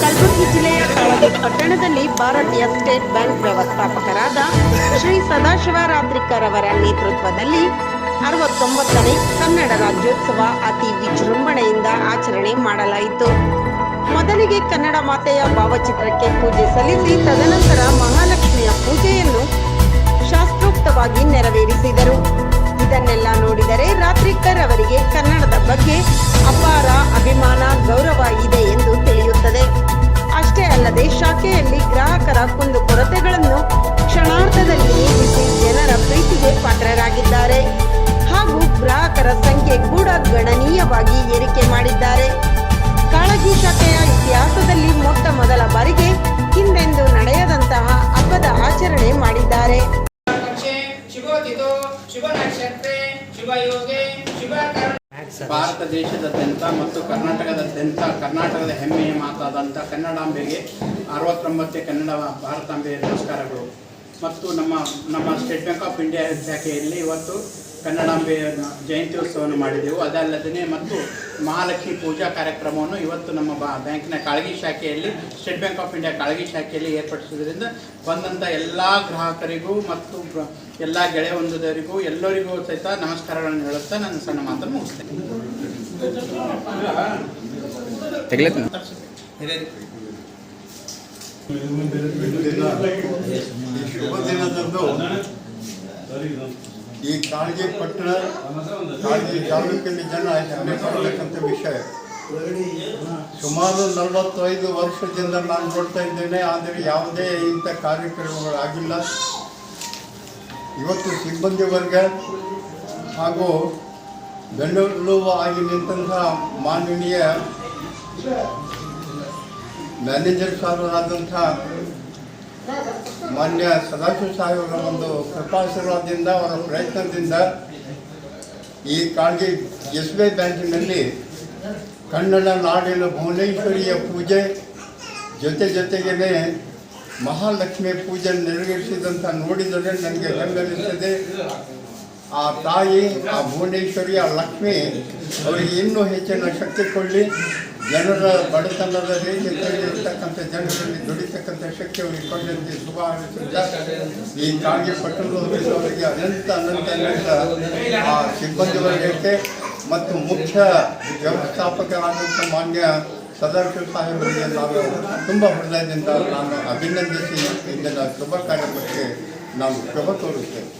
ಕಲಬುರಗಿ ಜಿಲ್ಲೆಯ ಕಾಳಗಿ ಪಟ್ಟಣದಲ್ಲಿ ಭಾರತೀಯ ಸ್ಟೇಟ್ ಬ್ಯಾಂಕ್ ವ್ಯವಸ್ಥಾಪಕರಾದ ಶ್ರೀ ಸದಾಶಿವರಾತ್ರಿಕರ್ ಅವರ ನೇತೃತ್ವದಲ್ಲಿ ಅರವತ್ತೊಂಬತ್ತನೇ ಕನ್ನಡ ರಾಜ್ಯೋತ್ಸವ ಅತಿ ವಿಜೃಂಭಣೆಯಿಂದ ಆಚರಣೆ ಮಾಡಲಾಯಿತು. ಮೊದಲಿಗೆ ಕನ್ನಡ ಮಾತೆಯ ಭಾವಚಿತ್ರಕ್ಕೆ ಪೂಜೆ ಸಲ್ಲಿಸಿ, ತದನಂತರ ಮಹಾಲಕ್ಷ್ಮಿಯ ಪೂಜೆಯನ್ನು ಶಾಸ್ತ್ರೋಕ್ತವಾಗಿ ನೆರವೇರಿಸಿದರು. ಇದನ್ನೆಲ್ಲ ನೋಡಿದರೆ ರಾತ್ರಿಕರ್ ಅವರಿಗೆ ಕನ್ನಡದ ಬಗ್ಗೆ ಅಭಿಮಾನ ಗೌರವ ಇದೆ ಎಂದು ತಿಳಿಯುತ್ತದೆ. ಅಷ್ಟೇ ಅಲ್ಲದೆ ಶಾಖೆಯಲ್ಲಿ ಗ್ರಾಹಕರ ಕುಂದುಕೊರತೆಗಳನ್ನು ಕ್ಷಣಾರ್ಧದಲ್ಲಿ ನೀಗಿಸಿ ಜನರ ಪ್ರೀತಿಗೆ ಪಾತ್ರರಾಗಿದ್ದಾರೆ. ಹಾಗೂ ಗ್ರಾಹಕರ ಸಂಖ್ಯೆ ಕೂಡ ಗಣನೀಯವಾಗಿ ಏರಿಕೆ ಮಾಡಿದ್ದಾರೆ. ಕಾಳಜಿ ಶಾಖೆಯ ಇತಿಹಾಸದಲ್ಲಿ ಮೊಟ್ಟ ಮೊದಲ ಬಾರಿಗೆ ಹಿಂದೆಂದು ನಡೆಯದಂತಹ ಹಬ್ಬದ ಆಚರಣೆ ಮಾಡಿದ್ದಾರೆ. ಶುಭ ನಕ್ಷತ್ರ ಶುಭ ಭಾರತ ದೇಶದಾದ್ಯಂತ ಮತ್ತು ಕರ್ನಾಟಕದಾದ್ಯಂತ ಕರ್ನಾಟಕದ ಹೆಮ್ಮೆಯ ಮಾತಾದಂಥ ಕನ್ನಡಾಂಬೆಗೆ ಅರವತ್ತೊಂಬತ್ತೇ ಕನ್ನಡ ಭಾರತಾಂಬೆಯ ನಮಸ್ಕಾರಗಳು. ಮತ್ತು ನಮ್ಮ ನಮ್ಮ ಸ್ಟೇಟ್ ಬ್ಯಾಂಕ್ ಆಫ್ ಇಂಡಿಯಾ ಶಾಖೆಯಲ್ಲಿ ಇವತ್ತು ಕನ್ನಡಾಂಬೆಯ ಜಯಂತ್ಯೋತ್ಸವವನ್ನು ಮಾಡಿದೆವು. ಅದಲ್ಲದೆ ಮತ್ತು ಮಹಾಲಕ್ಷ್ಮಿ ಪೂಜಾ ಕಾರ್ಯಕ್ರಮವನ್ನು ಇವತ್ತು ನಮ್ಮ ಬಾ ಬ್ಯಾಂಕಿನ ಕಾಳಗಿ ಶಾಖೆಯಲ್ಲಿ State Bank of India Kalagi ಶಾಖೆಯಲ್ಲಿ ಏರ್ಪಡಿಸಿದ್ರಿಂದ ಬಂದಂಥ ಎಲ್ಲ ಗ್ರಾಹಕರಿಗೂ ಮತ್ತು ಎಲ್ಲ ಗೆಳೆಯ ಹೊಂದಿದವರಿಗೂ ಎಲ್ಲರಿಗೂ ಸಹಿತ ನಮಸ್ಕಾರಗಳನ್ನು ಹೇಳುತ್ತಾ ನನ್ನ ಸಣ್ಣ ಮಾತನ್ನು ಮುಗಿಸ್ತೇನೆ. ಶುಭ ದಿನದಂದು ಈ ಕಾಳಜಿ ಪಟ್ಟಣ ಕಾಳಜಿ ತಾಲೂಕಿನ ಜನ ಹೆಮ್ಮೆ ಪಡತಕ್ಕಂಥ ವಿಷಯ. ಸುಮಾರು ನಲವತ್ತೈದು ವರ್ಷದಿಂದ ನಾನು ನೋಡ್ತಾ ಇದ್ದೇನೆ, ಆದರೆ ಯಾವುದೇ ಇಂಥ ಕಾರ್ಯಕ್ರಮಗಳು ಆಗಿಲ್ಲ. ಇವತ್ತು ಸಿಬ್ಬಂದಿ ವರ್ಗ ಹಾಗೂ ಬೆಂಗಳೂರು ಆಗಿ ನಿಂತಹ ಮಾನವೀಯ ಮ್ಯಾನೇಜರ್ ಸಾಹೇಬರಾದಂಥ ಮಾನ್ಯ ಸದಾಶಿವ ಸಾಹೇಬರ ಒಂದು ಕೃಪಾಶೀರ್ವಾದದಿಂದ, ಅವರ ಪ್ರಯತ್ನದಿಂದ ಈ ಕಾಳಗಿ ಎಸ್ ಬಿ ಐ ಬ್ಯಾಂಕಿನಲ್ಲಿ ಕನ್ನಡ ನಾಡಿನ ಭುವನೇಶ್ವರಿಯ ಪೂಜೆ, ಜೊತೆ ಜೊತೆಗೇ ಮಹಾಲಕ್ಷ್ಮಿ ಪೂಜೆ ನೆರವೇರಿಸಿದಂಥ ನೋಡಿದರೆ ನನಗೆ ಹೆಮ್ಮೆನಿಸ್ತದೆ ಆ ತಾಯಿ, ಆ ಭುವನೇಶ್ವರಿ ಆ ಲಕ್ಷ್ಮಿ ಅವರಿಗೆ ಇನ್ನೂ ಹೆಚ್ಚಿನ ಶಕ್ತಿ ಕೊಡಲಿ. ಜನರ ಬಡತನದ ಇರ್ತಕ್ಕಂಥ ಜನರಲ್ಲಿ ದುಡಿತಕ್ಕಂಥ ಶಕ್ತಿ ಅವರಿಗೆ ಕೊಡಲಿ ಶುಭ ಹಾರೈಸುತ್ತಾ, ಈ ಕಾಗೆ ಪಟ್ಟಣದವರಿಗೆ ಅನಂತ ಅನಂತ ಅನಂತ ಆ ಸಿಬ್ಬಂದಿ ವರ್ಗಕ್ಕೆ ಮತ್ತು ಮುಖ್ಯ ವ್ಯವಸ್ಥಾಪಕರಾದಂಥ ಮಾನ್ಯ ಸದಾಶಿವ ಸಾಹೇಬರಿಗೆ ನಾವು ತುಂಬ ಹೃದಯದಿಂದ ನಾನು ಅಭಿನಂದಿಸಿ ಇಂದಿನ ಶುಭ ಕಾರ್ಯಕ್ರಮಕ್ಕೆ ನಾವು ಶುಭ ತೋರುತ್ತೇವೆ